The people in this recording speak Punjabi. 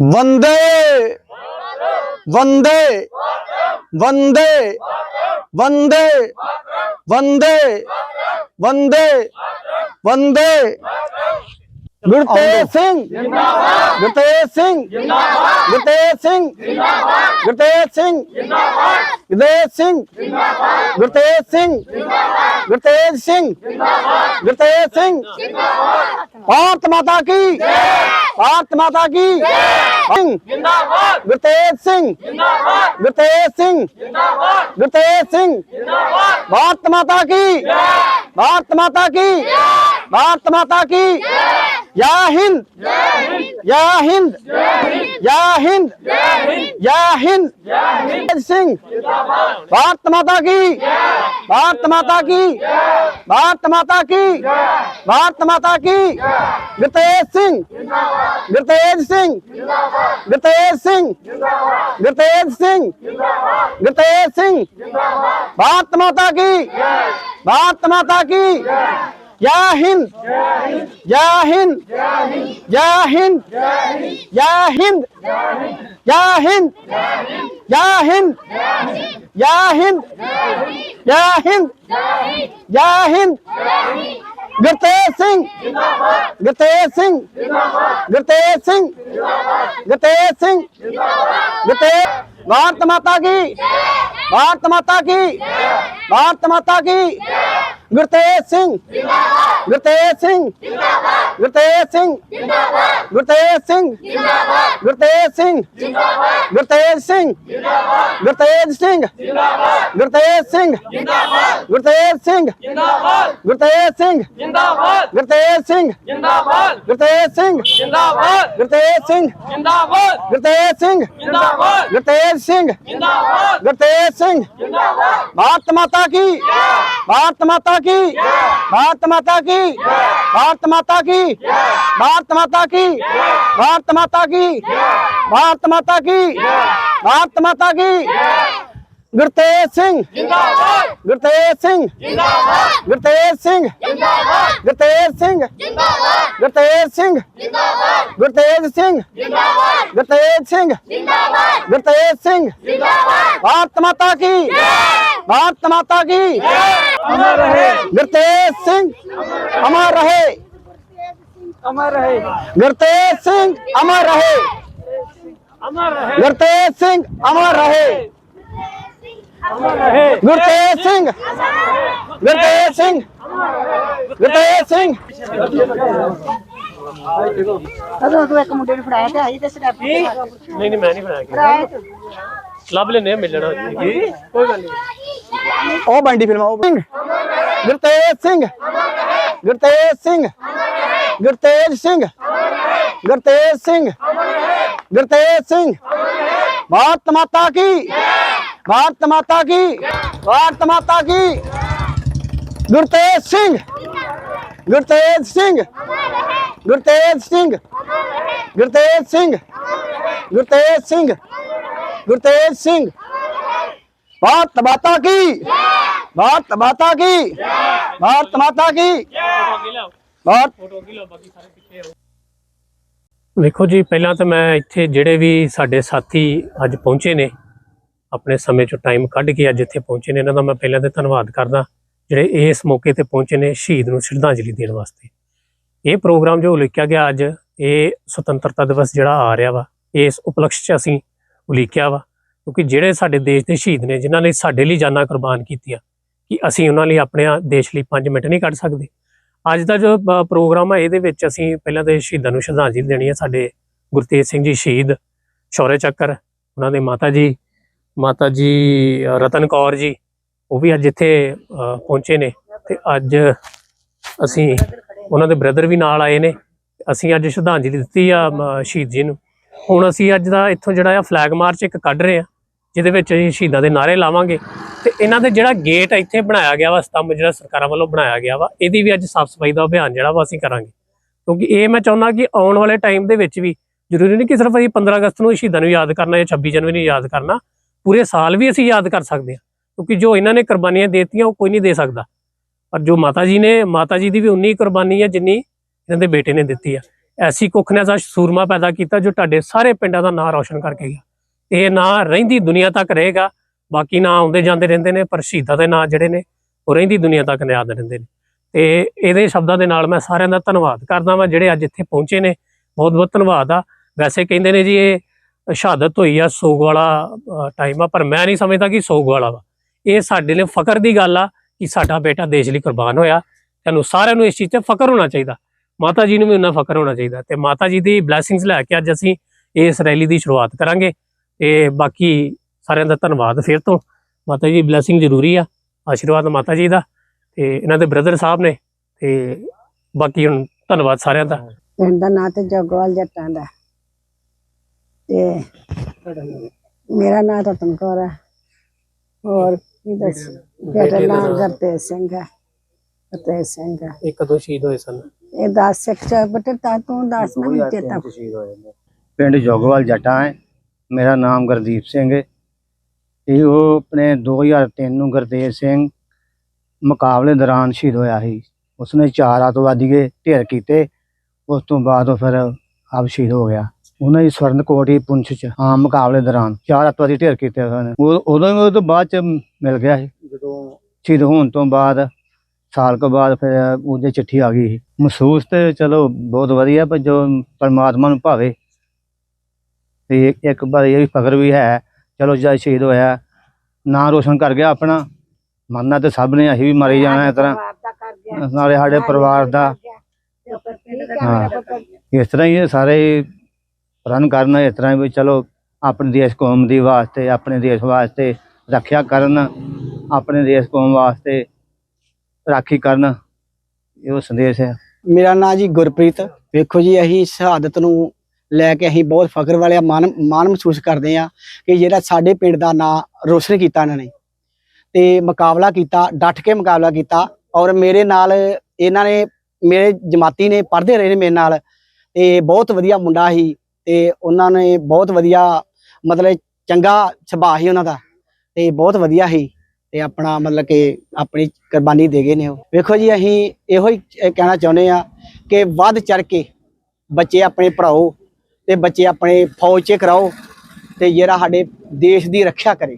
वंदे। वंदे। वंदे। वंदे। वंदे। वंदे। वंदे। गुरतेज सिंह। गुरतेज सिंह। गुरतेज सिंह। गुरतेज सिंह। गुरतेज सिंह। गुरतेज सिंह। गुरतेज सिंह। गुरतेज सिंह। भारत माता की। भारत माता की। सिंह। गुरतेज सिंह। गुरतेज सिंह। गुरतेज सिंह। भारत माता की। भारत माता की। भारत माता की। या हिंद। या हिंद। या हिंद। या हिंद। सिंह। भारत माता की। भारत माता की। भारत माता की भारत माता की गुरतेज सिंह गुरतेज सिंह गुरतेज सिंह गुरतेज सिंह गुरतेज सिंह भारत माता की भारत माता की या हिंद या हिंद या हिंद या हिंद జై హింద్ జై హింద్ జై హింద్ జై హింద్ జై హింద్ ਗੁਰਤੇਜ ਸਿੰਘ ਜਿੰਦਾਬਾਦ ਗੁਰਤੇਜ ਸਿੰਘ ਜਿੰਦਾਬਾਦ ਗੁਰਤੇਜ ਸਿੰਘ ਜਿੰਦਾਬਾਦ ਗੁਰਤੇਜ ਸਿੰਘ ਜਿੰਦਾਬਾਦ ਗੁਰਤੇਜ ਭਾਰਤ ਮਾਤਾ ਕੀ ਜੈ ਭਾਰਤ ਮਾਤਾ ਕੀ ਜੈ ਭਾਰਤ ਮਾਤਾ ਕੀ ਜੈ ਗੁਰਤੇਜ ਸਿੰਘ ਜਿੰਦਾਬਾਦ ਗੁਰਤੇਜ ਸਿੰਘ ਜਿੰਦਾਬਾਦ ਗੁਰਤੇਜ ਸਿੰਘ ਜਿੰਦਾਬਾਦ ਗੁਰਤੇਜ ਸਿੰਘ ਜਿੰਦਾਬਾਦ ਗੁਰਤੇਜ ਸਿੰਘ ਜਿੰਦਾਬਾਦ ਗੁਰਤੇਜ ਸਿੰਘ ਜਿੰਦਾਬਾਦ ਭਾਰਤ ਮਾਤਾ ਕੀ ਭਾਰਤ ਮਾਤਾ ਕੀ की। भारत माता की। भारत माता की। भारत माता की। भारत माता की। गुरतेज सिंह। गुरतेज सिंह। गुरतेज सिंह। गुरतेज सिंह। गुरतेज सिंह। गुरतेज सिंह। गुरतेज सिंह। गुरतेज सिंह। भारत माता की। भारत माता की। अमर रहे। गुरतेज सिंह। अमर रहे। ਅਮਰ ਰਹੇ ਗੁਰਤੇਜ ਸਿੰਘ ਅਮਰ ਰਹੇ ਅਮਰ ਰਹੇ ਗੁਰਤੇਜ ਸਿੰਘ ਅਮਰ ਰਹੇ ਅਮਰ ਰਹੇ ਗੁਰਤੇਜ ਸਿੰਘ ਗੁਰਤੇਜ ਸਿੰਘ ਗੁਰਤੇਜ ਸਿੰਘ ਅਦੋਂ ਤੂੰ ਇੱਕ ਮੁੰਡੇ ਨੂੰ ਫੜਾਇਆ ਤੇ ਆਈ ਤੇ ਸਟੈਪ ਨਹੀਂ ਨਹੀਂ ਮੈਂ ਨਹੀਂ ਫੜਾਇਆ ਲੱਭ ਲੈਨੇ ਮਿਲਣਾ ਜੀ ਕੋਈ ਗੱਲ ਨਹੀਂ ਉਹ ਬੰਡੀ ਫਿਲਮ ਉਹ ਗੁਰਤੇਜ ਸਿੰਘ ਗੁਰਤੇਜ ਸਿੰਘ ਗੁਰਤੇਜ ਸਿੰਘ। ਗੁਰਤੇਜ ਸਿੰਘ। ਗੁਰਤੇਜ ਸਿੰਘ। ਬਾਤ ਮਾਤਾ ਕੀ? ਬਾਤ ਮਾਤਾ ਕੀ? ਭਾਰਤ ਮਾਤਾ ਕੀ? ਗੁਰਤੇਜ ਸਿੰਘ। ਗੁਰਤੇਜ ਸਿੰਘ। ਗੁਰਤੇਜ ਸਿੰਘ। ਗੁਰਤੇਜ ਸਿੰਘ। ਗੁਰਤੇਜ ਸਿੰਘ। ਗੁਰਤੇਜ ਸਿੰਘ। ਭਾਰਤ ਮਾਤਾ ਕੀ? ਭਾਰਤ ਮਾਤਾ ਕੀ? ਭਾਰਤ ਮਾਤਾ ਕੀ? ਔਰ ਵੇਖੋ ਜੀ ਪਹਿਲਾਂ ਤਾਂ ਮੈਂ ਇੱਥੇ ਜਿਹੜੇ ਵੀ ਸਾਡੇ ਸਾਥੀ ਅੱਜ ਪਹੁੰਚੇ ਨੇ ਆਪਣੇ ਸਮੇਂ ਚੋਂ ਟਾਈਮ ਕੱਢ ਕੇ ਅੱਜ ਇੱਥੇ ਪਹੁੰਚੇ ਨੇ ਇਹਨਾਂ ਦਾ ਮੈਂ ਪਹਿਲਾਂ ਤੇ ਧੰਨਵਾਦ ਕਰਦਾ ਜਿਹੜੇ ਇਸ ਮੌਕੇ ਤੇ ਪਹੁੰਚੇ ਨੇ ਸ਼ਹੀਦ ਨੂੰ ਸ਼ਰਧਾਂਜਲੀ ਦੇਣ ਵਾਸਤੇ। ਇਹ ਪ੍ਰੋਗਰਾਮ ਜੋ ਉਲੀਕਿਆ ਗਿਆ ਅੱਜ ਇਹ ਸੁਤੰਤਰਤਾ ਦਿਵਸ ਜਿਹੜਾ ਆ ਰਿਹਾ ਵਾ ਇਸ ਉਪਲਕਸ਼ 'ਚ ਅਸੀਂ ਉਲੀਕਿਆ ਵਾ ਕਿਉਂਕਿ ਜਿਹੜੇ ਸਾਡੇ ਦੇਸ਼ ਦੇ ਸ਼ਹੀਦ ਨੇ ਜਿਨ੍ਹਾਂ ਨੇ ਸਾਡੇ ਲਈ ਜਾਨਾਂ ਕੁਰਬਾਨ ਕੀਤੀਆਂ ਕਿ ਅਸੀਂ ਉਹਨਾਂ ਲਈ ਆਪਣੇ ਦੇਸ਼ ਲਈ 5 ਮਿੰਟ ਨਹੀਂ ਕੱਢ ਸਕਦੇ। ਅੱਜ ਦਾ ਜੋ ਪ੍ਰੋਗਰਾਮ ਹੈ ਇਹਦੇ ਵਿੱਚ ਅਸੀਂ ਪਹਿਲਾਂ ਤੇ ਸ਼ਹੀਦਾਂ ਨੂੰ ਸ਼ਰਧਾਂਜਲੀ ਦੇਣੀ ਹੈ ਸਾਡੇ ਗੁਰਤੇਜ ਸਿੰਘ ਜੀ ਸ਼ਹੀਦ ਸ਼ੌਰਯ ਚੱਕਰ, ਉਹਨਾਂ ਦੇ ਮਾਤਾ ਜੀ ਮਾਤਾ ਜੀ ਰਤਨ ਕੌਰ ਜੀ, ਉਹ ਵੀ ਅੱਜ ਇੱਥੇ ਪਹੁੰਚੇ ਨੇ ਤੇ ਅੱਜ ਅਸੀਂ ਉਹਨਾਂ ਦੇ ਬ੍ਰਦਰ ਵੀ ਨਾਲ ਆਏ ਨੇ, ਅਸੀਂ ਅੱਜ ਸ਼ਰਧਾਂਜਲੀ ਦਿੱਤੀ ਆ ਸ਼ਹੀਦ ਜੀ ਨੂੰ। ਹੁਣ ਅਸੀਂ ਅੱਜ ਦਾ ਇੱਥੋਂ ਜਿਹੜਾ ਆ, ਫਲੈਗ ਮਾਰਚ ਇੱਕ ਕੱਢ ਰਹੇ ਆ। ਜਿਹਦੇ ਵਿੱਚ ਅਸੀਂ ਸ਼ਹੀਦਾਂ ਦੇ ਨਾਰੇ ਲਾਵਾਂਗੇ। ਤੇ ਇਹਨਾਂ ਦੇ ਜਿਹੜਾ ਗੇਟ ਇੱਥੇ ਬਣਾਇਆ ਗਿਆ ਵਾ, ਸਤੰਭ ਜਿਹੜਾ ਸਰਕਾਰਾਂ ਵੱਲੋਂ ਬਣਾਇਆ ਗਿਆ ਵਾ, ਇਹਦੀ ਵੀ ਅੱਜ ਸਾਫ਼ ਸਫ਼ਾਈ ਦਾ ਅਭਿਆਨ ਜਿਹੜਾ ਵਾ, ਅਸੀਂ ਕਰਾਂਗੇ। ਕਿਉਂਕਿ ਇਹ ਮੈਂ ਚਾਹੁੰਦਾ ਕਿ ਆਉਣ ਵਾਲੇ ਟਾਈਮ ਦੇ ਵਿੱਚ ਵੀ ਜ਼ਰੂਰੀ ਨਹੀਂ ਕਿ ਸਿਰਫ ਅਸੀਂ 15 ਅਗਸਤ ਨੂੰ ਸ਼ਹੀਦਾਂ ਨੂੰ ਯਾਦ ਕਰਨਾ ਜਾਂ 26 ਜਨਵਰੀ ਨੂੰ ਯਾਦ ਕਰਨਾ, ਪੂਰੇ ਸਾਲ ਵੀ ਅਸੀਂ ਯਾਦ ਕਰ ਸਕਦੇ ਹਾਂ। ਕਿਉਂਕਿ ਜੋ ਇਹਨਾਂ ਨੇ ਕੁਰਬਾਨੀਆਂ ਦੇਤੀਆਂ, ਉਹ ਕੋਈ ਨਹੀਂ ਦੇ ਸਕਦਾ। ਪਰ ਜੋ ਮਾਤਾ ਜੀ ਨੇ, ਮਾਤਾ ਜੀ ਦੀ ਵੀ ਉਨੀ ਕੁਰਬਾਨੀ ਹੈ ਜਿੰਨੀ ਇਹਨਾਂ ਦੇ ਬੇਟੇ ਨੇ ਦਿੱਤੀ ਆ। ਐਸੀ ਕੁੱਖ ਨੇ ਐਸਾ ਸੂਰਮਾ ਪੈਦਾ ਕੀਤਾ ਜੋ ਤੁਹਾਡੇ ਸਾਰੇ ਪਿੰਡਾਂ ਦਾ ਨਾਂ ਰੌਸ਼ਨ ਕਰਕੇ ਗਿਆ। ਇਹ ਨਾਂ ਰਹਿੰਦੀ ਦੁਨੀਆ ਤੱਕ ਰਹੇਗਾ, ਬਾਕੀ ਨਾਂ ਆਉਂਦੇ ਜਾਂਦੇ ਰਹਿੰਦੇ ਨੇ, ਪਰ ਸ਼ਹੀਦਾਂ ਦੇ ਨਾਂ ਜਿਹੜੇ ਨੇ, ਉਹ ਰਹਿੰਦੀ ਦੁਨੀਆ ਤੱਕ ਯਾਦ ਰਹਿੰਦੇ ਨੇ। ਤੇ ਇਹਦੇ ਸ਼ਬਦਾਂ ਦੇ ਨਾਲ ਮੈਂ ਸਾਰਿਆਂ ਦਾ ਧੰਨਵਾਦ ਕਰਦਾ ਵਾਂ, ਜਿਹੜੇ ਅੱਜ ਇੱਥੇ ਪਹੁੰਚੇ ਨੇ, ਬਹੁਤ ਬਹੁਤ ਧੰਨਵਾਦ ਆ। ਵੈਸੇ ਕਹਿੰਦੇ ਨੇ ਜੀ, ਇਹ ਸ਼ਹਾਦਤ ਹੋਈ ਆ ਸੋਗ ਵਾਲਾ ਟਾਈਮ ਆ, ਪਰ ਮੈਂ ਨਹੀਂ ਸਮਝਦਾ ਕਿ ਸੋਗ ਵਾਲਾ ਵਾ। ਇਹ ਸਾਡੇ ਲਈ ਫਕਰ ਦੀ ਗੱਲ ਆ ਕਿ ਸਾਡਾ ਬੇਟਾ ਦੇਸ਼ ਲਈ ਕੁਰਬਾਨ ਹੋਇਆ। ਤੁਹਾਨੂੰ ਸਾਰਿਆਂ ਨੂੰ ਇਸ ਚੀਜ਼ ਤੇ ਫਕਰ ਹੋਣਾ ਚਾਹੀਦਾ। ਮਾਤਾ ਜੀ ਨੂੰ ਵੀ ਉਹਨਾਂ ਫਕਰ ਹੋਣਾ ਚਾਹੀਦਾ। ਤੇ ਮਾਤਾ ਜੀ ਦੀ ਬਲੇਸਿੰਗਸ ਲੈ ਕੇ ਅੱਜ ਅਸੀਂ ਇਸ ਰੈਲੀ ਦੀ ਸ਼ੁਰੂਆਤ ਕਰਾਂਗੇ। ਤੇ ਬਾਕੀ ਸਾਰਿਆਂ ਦਾ ਧੰਨਵਾਦ ਫਿਰ ਤੋਂ। ਮਾਤਾ ਜੀ ਬਲੇਸਿੰਗ ਜ਼ਰੂਰੀ ਆ। ਆਸ਼ੀਰਵਾਦ ਮਾਤਾ ਜੀ ਦਾ ਤੇ ਇਹਨਾਂ ਦੇ ਬ੍ਰਦਰ ਸਾਹਿਬ ਨੇ ਤੇ ਬਾਕੀ ਹੁਣ ਧੰਨਵਾਦ ਸਾਰਿਆਂ ਦਾ। ਪਿੰਡ ਦਾ ਨਾਂ ਤੇ ਜੋਗਵਾਲ ਜੱਟਾਂ ਦਾ। ਤੇ ਮੇਰਾ ਨਾਂ ਰਤਨ ਕੌਰ ਹੈ ਹੋਰ ਕੀ ਦੱਸ? ਮੇਰਾ ਨਾਂ ਗੁਰਤੇਜ ਸਿੰਘ ਹੈ ਗੁਰਤੇਜ ਸਿੰਘ ਹੈ ਇੱਕ ਦੋ ਸ਼ਹੀਦ ਹੋਏ ਸਨ। ਇਹ 10 ਸਿੱਖ ਚ ਬਟੇ ਤਾਂ ਤੂੰ ਦੱਸ ਨਾ ਮੈਨੂੰ ਚੇਤਾ ਪਿੰਡ ਜੋਗਵਾਲ ਜੱਟਾਂ ਹੈ। ਮੇਰਾ ਨਾਮ ਗੁਰਦੀਪ ਸਿੰਘ ਹੈ। ਇਹ ਉਹ ਆਪਣੇ 2003 ਨੂੰ ਗੁਰਤੇਜ ਸਿੰਘ ਮੁਕਾਬਲੇ ਦੌਰਾਨ ਸ਼ਹੀਦ ਹੋਇਆ ਸੀ। ਉਸਨੇ ਚਾਰ ਅੱਤਵਾਦੀਏ ਢੇਰ ਕੀਤੇ। ਉਸ ਤੋਂ ਬਾਅਦ ਉਹ ਫਿਰ ਆਪ ਸ਼ਹੀਦ ਹੋ ਗਿਆ। ਉਹਨਾਂ ਦੀ ਸਵਰਨ ਕੋਟੀ ਪੁੰਛ ਚ ਹਾਂ ਮੁਕਾਬਲੇ ਦੌਰਾਨ ਚਾਰ ਅੱਤਵਾਦੀ ਢੇਰ ਕੀਤੇ ਉਹਨੇ ਉਹ ਉਦੋਂ ਤੋਂ ਬਾਅਦ ਚ ਮਿਲ ਗਿਆ ਸੀ। ਜਦੋਂ ਸ਼ਹੀਦ ਹੋਣ ਤੋਂ ਬਾਅਦ ਸਾਲ ਕੁ ਬਾਅਦ ਫਿਰ ਉਹਦੇ ਚਿੱਠੀ ਆ ਗਈ ਮਹਿਸੂਸ ਤੇ ਚਲੋ ਬਹੁਤ ਵਧੀਆ ਪਰ ਜੋ ਪਰਮਾਤਮਾ ਨੂੰ ਭਾਵੇ। ਤੇ ਇੱਕ- ਵਾਰ ਇਹ ਵੀ ਫਖਰ ਵੀ ਹੈ ਚਲੋ ਜਦ ਸ਼ਹੀਦ ਹੋਇਆ ਨਾਂ ਰੋਸ਼ਨ ਕਰ ਗਿਆ ਆਪਣਾ ਮੰਨਣਾ ਤੇ ਸਭ ਨੇ ਅਸੀਂ ਵੀ ਮਰੇ ਜਾਣਾ ਇਸ ਤਰ੍ਹਾਂ। ਨਾਲੇ ਸਾਡੇ ਪਰਿਵਾਰ ਦਾ ਹਾਂ। ਇਸ ਤਰ੍ਹਾਂ ਹੀ ਸਾਰੇ ਰਨ ਕਰਨ ਇਸ ਤਰ੍ਹਾਂ ਵੀ ਚਲੋ ਆਪਣੇ ਦੇਸ਼ ਕੌਮ ਦੀ ਵਾਸਤੇ ਆਪਣੇ ਦੇਸ਼ ਵਾਸਤੇ ਰੱਖਿਆ ਕਰਨ ਆਪਣੇ ਦੇਸ਼ ਕੌਮ ਵਾਸਤੇ ਰਾਖੀ ਕਰਨ ਇਹ ਸੰਦੇਸ਼ ਹੈ। ਮੇਰਾ ਨਾਂ ਜੀ ਗੁਰਪ੍ਰੀਤ। ਵੇਖੋ ਜੀ ਅਸੀਂ ਸ਼ਹਾਦਤ ਨੂੰ ਲੈ ਕੇ ਅਸੀਂ ਬਹੁਤ ਫਖਰ ਵਾਲੇ ਮਾਨ ਮਾਣ ਮਹਿਸੂਸ ਕਰਦੇ ਆ ਕਿ ਜਿਹੜਾ ਸਾਡੇ ਪਿੰਡ ਦਾ ਨਾਂ ਰੋਸ਼ਨ ਕੀਤਾ ਇਹਨਾਂ ਨੇ ਤੇ ਮੁਕਾਬਲਾ ਕੀਤਾ ਡਟ ਕੇ ਮੁਕਾਬਲਾ ਕੀਤਾ ਔਰ ਮੇਰੇ ਨਾਲ ਇਹਨਾਂ ਨੇ, ਮੇਰੇ ਜਮਾਤੀ ਨੇ ਪੜ੍ਹਦੇ ਰਹੇ ਨੇ ਮੇਰੇ ਨਾਲ ਤੇ ਬਹੁਤ ਵਧੀਆ ਮੁੰਡਾ ਸੀ ਤੇ ਉਹਨਾਂ ਨੇ ਬਹੁਤ ਵਧੀਆ ਮਤਲਬ ਚੰਗਾ ਸੁਭਾਅ ਸੀ ਉਹਨਾਂ ਦਾ ਤੇ ਬਹੁਤ ਵਧੀਆ ਸੀ ਤੇ ਆਪਣਾ ਮਤਲਬ ਕਿ ਆਪਣੀ ਕੁਰਬਾਨੀ ਦੇ ਗਏ ਨੇ ਉਹ। ਵੇਖੋ ਜੀ, ਅਸੀਂ ਇਹੋ ਹੀ ਕਹਿਣਾ ਚਾਹੁੰਦੇ ਆ ਕਿ ਵੱਧ ਚੜ ਕੇ ਬੱਚੇ ਆਪਣੇ ਪੜਾਓ ਤੇ ਬੱਚੇ ਆਪਣੇ ਫੌਜ 'ਚ ਕਰਾਓ ਤੇ ਜਿਹੜਾ ਸਾਡੇ ਦੇਸ਼ ਦੀ ਰੱਖਿਆ ਕਰੇ।